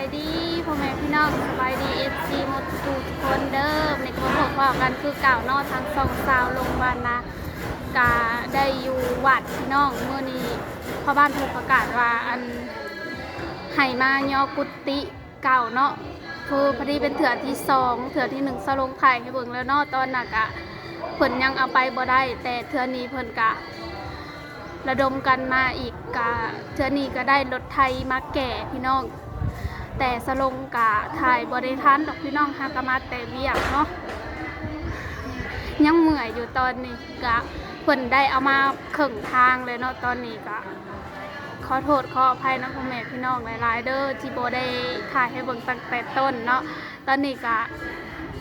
ายดีพ่อแม่พี่น้องสบายดีเอฟซีหมดทุกคนเดิมในกระบอกว่ากันคือเก่านอกทางสองสาวลงบ้านนะกาได้อยู่วัดพี่น้องเมื่อนี้พ่อบ้านถูกประกาศว่าอันให้มายอกุฏิเก่าเนาะคือพอดีเป็นเถื่อที่สองเถื่อที่หนึ่งสลงไข่ให้เบิ่งแล้วเนาะตอนน่ะกะเพิ่นยังเอาไปบ่ได้ แต่เถื่อนี้เพิ่นกะระดมกันมาอีกกะเทือนี้ก็ได้รถไทยมาแก่พี่น้อง แต่สลงกะถ่ายบริทันดอกพี่น้องฮากะมาแต่เวียกเนาะยังเหมื่อยอยู่ตอนนี้กะเพิ่นได้เอามาเข่งทางเลยเนาะตอนนี้กะขอโทษขออภัยนะพ่อแม่พี่น้องหลายๆเด้อที่โบได้ถ่ายให้เบิ่งตั้งแต่ต้นเนาะตอนนี้กะ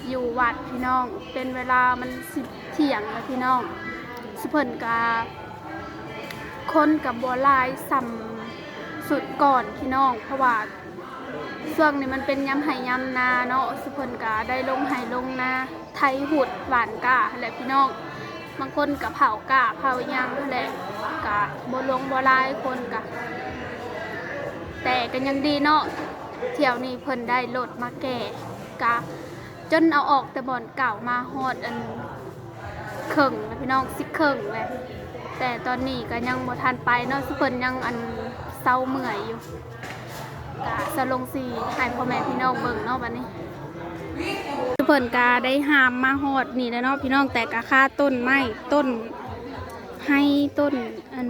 อยู่วัดพี่น้องเป็นเวลามันสิบเที่ยงแล้วพี่น้องสิเพิ่นกะคนกับบัวลายสัมสุดก่อนพี่น้องเพราะว่า ช่วงนี้มันเป็นยำไหยำนาเนาะสุพลกาได้ลงไหลงนาไทยหุดหวานกาแหละพี่น้องบางคนกับเผากาเผายางแหละกะบัวลงบลายคนกะแต่กันยังดีเนาะเที่ยวนี้เพิ่นได้โหลดมาแก่กะจนเอาออกแต่บ่อนเก่ามาฮอดอันเข่งนะพี่น้องสิเข่งเลยแต่ตอนนี้ก็ยังบ่ทันไปเนาะสุเพิ่นยังอันเศร้าเมื่อยอยู่ กะสลงสีให้พ่อแม่พี่น้องเบิ่งเนาะบัดนี้สุเพิ่นกาได้หามมาฮอดนี่แล้วเนาะพี่น้องแต่กะค่าต้นไม้ต้นให้ต้นอัน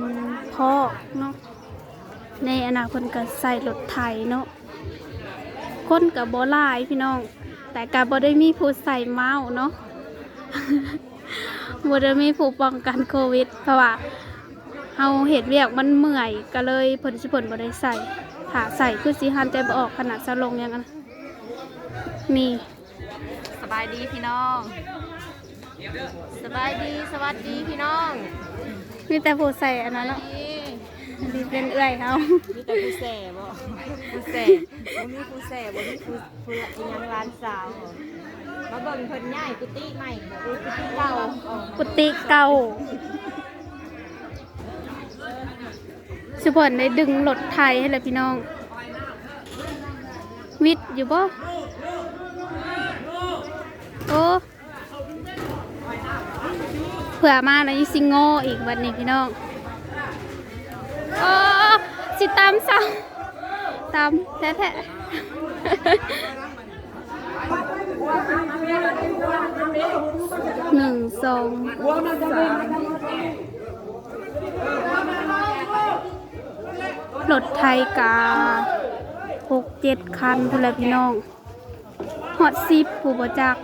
พ่อเนาะในอนาคตก็ใส่รถไถเนาะคนกับบ่ลายพี่น้อง แต่ก็บ่ได้มีผู้ใส่เมาส์เนาะบ่ได้มีผู้ป้องกันโควิด เพราะว่าเฮาเฮ็ดเวียกมันเมื่อยก็เลยเพิ่นสิเพิ่นบ่ได้ใส่ ถ้าใส่คือสิหันใจบ่ออกขนาดสลงอย่างนั้นนี่สบายดีพี่น้อง สบายดีสวัสดีพี่น้องมีแต่ผู้ใส่อันนั้นเนาะอันนี้เป็นเอื้อยเฮามีแต่ผู้แส่บ่ผู้แส่บ่มีผู้แส่บ่มีผู้ผู้อีหยังร้านสาวมาเบิ่งเพิ่นย้ายกุฏิใหม่กุฏิเก่ากุฏิเก่า สิเพิ่นได้ดึงรถไถให้เลยพี่น้อง วิทย์อยู่บ่โอ้เผื่อมาแล้วยังสิโง่อีกวันนี้พี่น้องโอ้สิตามซ้ำตามแท้ๆหนึ่งสองสาม รถไทยกาหกเจ็ดคันพุ่นแหละพี่น้องหอดซิปผู้บจัก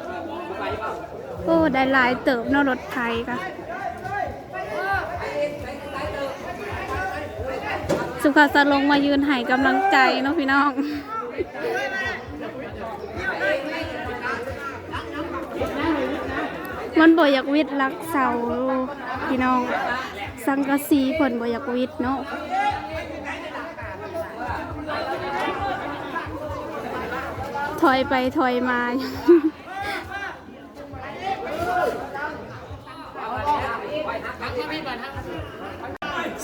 โอ้ได้หลายเติบนาะรถไทยกะสุขสันต์ลงมายืนให้กำลังใจเนาะพี่น้องมันบ่อยากวิทย์รักเสาพี่น้อง สังกะสีผลบ่อยากวิทย์เนาะ อยไปถอยมา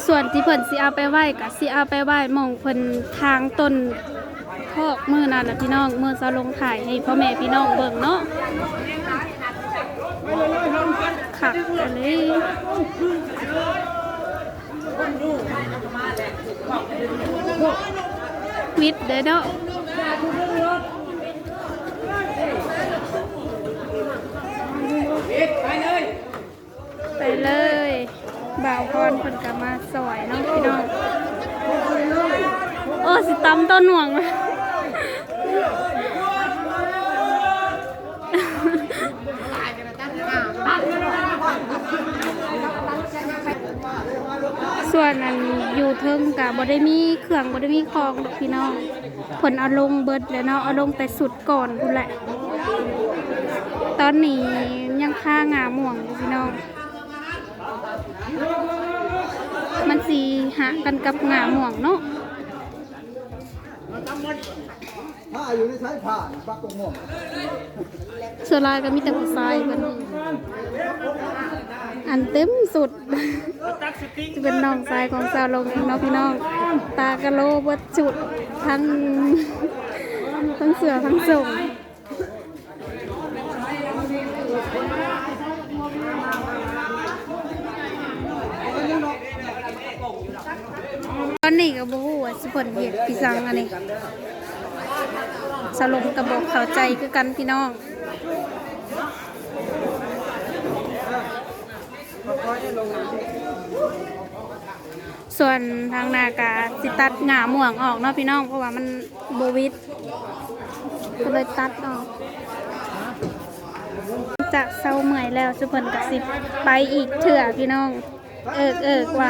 ส่วนที่เพิ่นสิเอาไปไหว้ก็สิเอาไปไหว้มองเพิ่นทางต้นพอกมือนั่นแหละพี่น้องเมื่อสะลงถ่ายให้พ่อแม่พี่น้องเบิ่งเนาะขักกันเลยวิดเด้อเนาะไปเลย บ่าวพรเพิ่นก็มาสวยเนาะพี่น้องโอ้สิตำต้นหวงส่วนอันอยู่เทิงกะบ่ได้มีเครื่องบ่ได้มีของดอกพี่น้องผลเอาลงเบิดแล้วเนาะเอาลงแต่สุดก่อนพุ่นแหละ ตอนนี้ยังค่างาม่วงพี่น้อง มันสีหะกันกับงาม่วงเนาะผ้าอยู่ในใช้ผ้าปักตรงม่วงส่วนลายก็มีแต่ผู้ชายเพิ่นอันเต็มสุดจะเป็นน้องชายของสาวลงเองเนาะพี่น้อง ตากะโลเบดจุดทั้งทั้งเสือทั้งส่ง นนี้ก็บ่ฮู้ว่าสิผลเฮ็ดพี่สังอันนี้สรุปก็บอกเข้าใจคือกันพี่น้องส่วนทางนากาสิตัดหงาหม่วงออกเนาะพี่น้อง เพราะว่ามันโบวิดก็เลยตัดออกจากเศร้าเมื่อยแล้วสุเพิ่นกับสิไปอีกเถื่อพี่น้อง เอิกเอิกว่า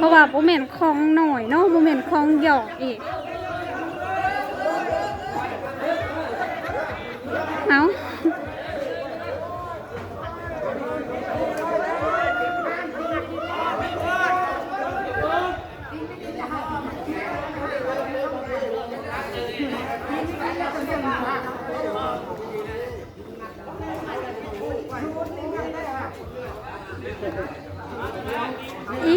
เพราะว่าโมเมนคลองหน่อยเนาะโมเมนคลองหยอกอีก เอาอี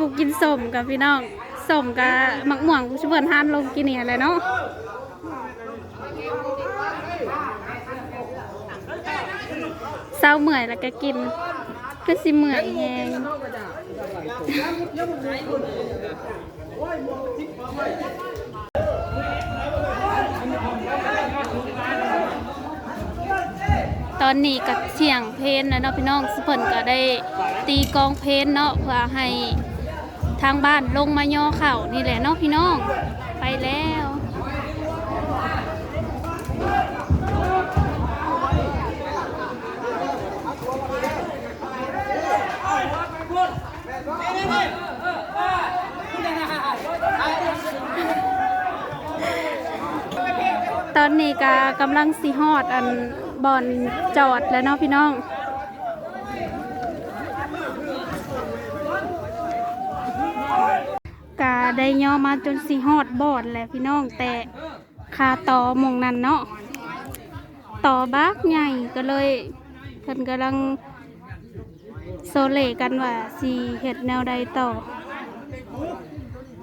อันผูกกินสมกับพี่น้องสมกับหมักหม่วงชิเบิร์นทานลงกินเนี่ยแหละเนาะเศร้าเมื่อยแล้วก็กินก็สิเมื่อยแหงตอนนี้กับเสียงเพลนนะเนาะพี่น้องสเพิ่นก็ได้ตีกองเพลนเนาะเพื่อให้ ทางบ้านลงมาย่อเข่านี่แหละเนาะพี่น้อง ไปแล้วตอนนี้ก็กำลังสีฮอดอันบอนจอดแล้วเนาะพี่น้อง กา ได้ย่อมาจนสีฮอดบอดแล้วพี่น้องแต่คาต่อมองนั้นเนาะต่อบักใหญ่ก็เลยเพิ่นกำลังโซเลกันว่าสีเห็ดแนวใดต่อ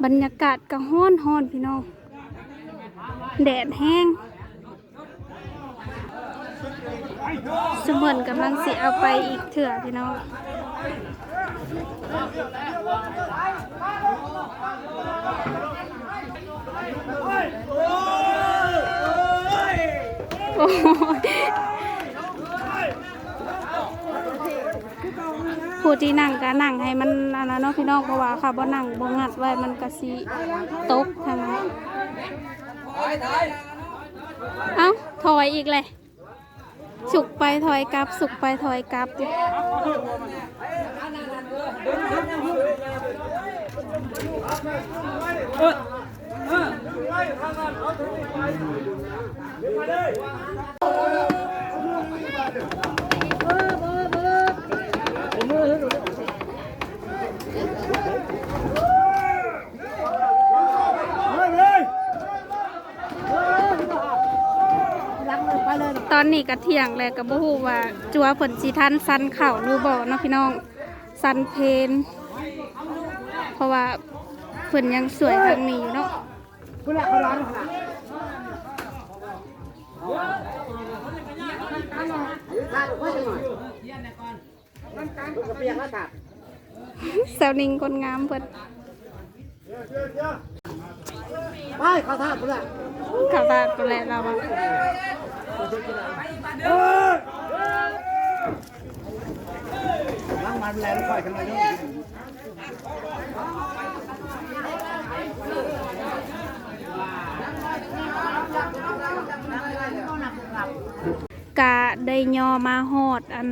บรรยากาศก็ฮ้อนฮ้อนพี่น้องแดดแห้งสมนกำลังสิเอาไปอีกเถื่อพี่น้อง โอ้ผู้ที่นั่งก็นั่งให้มันอันนั้นเนาะพี่น้องเพราะว่าค่ะบ่นั่งบ่งัดไว้มันก็สิตกทางนั้นเอ้าถอยอีกเลยสุกไปถอยกลับ สุกไปถอยกลับ ตอนนี้ก็เที่ยงแล้วก็บ่ฮู้ว่าจัวเพิ่นสิทันสันเข่าหรือบ่เนาะพี่น้อง สันเพนเพราะว่าเพิ่นยังสวยทางนี้อยู่เนาะคุณแหละเขาร้านเปียกแล้วตัดแซวนิงคนงามเพิ่นไปเขาท่าคุณแหละข่าวตาตัวแลเราอะางมันแล้วค่อยกันหน่อยกะได้ยอมาฮอดอัน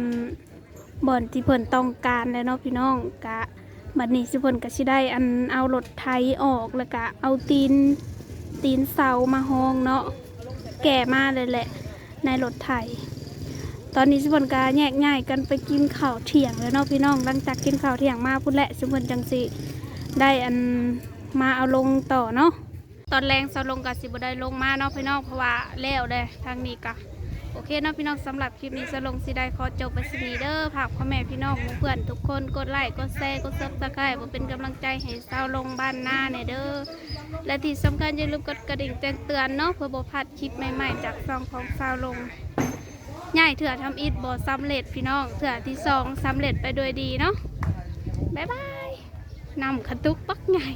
บ่อนที่เพิ่นต้องการแล้วเนาะพี่น้องกะบัดนี้สิเพิ่นก็สิได้อันเอารถไถออกแล้วก็เอาตีนตีนเสามาห้องเนาะแก่มาเลยแหละในรถไถ ตอนนี้สมนกาแยกย้ายกันไปกินข้าวเที่ยงแล้วเนาะพี่น้องหลังจากกินข้าวเที่ยงมาพุ่นแหละสมนจังสิได้อันมาเอาลงต่อเนาะตอนแรงสลงกับสิบได้ลงมาเนาะพี่น้องเพราะว่าแล้วเลยทางนี้กะโอเคเนาะพี่น้องสำหรับคลิปนี้สลงสิได้ขอจบไปสนีเด้อฝากพ่อแม่พี่น้องเพื่อนทุกคนกดไลค์กดแชร์กดซับสไครป์เป็นกำลังใจให้สาวลงบ้านหน้าเนี่ยเด้อและที่สำคัญอย่าลืมกดกระดิ่งแจ้งเตือนเนาะเพื่อบ่พลาดคลิปใหม่ๆ จากซองของสาวลง ใหญ่เถื่อทำอิฐบ่สำเร็จพี่น้อง เถื่อที่สองสำเร็จไปโดยดีเนาะบ๊ายบายนำขตุกปักใหญ่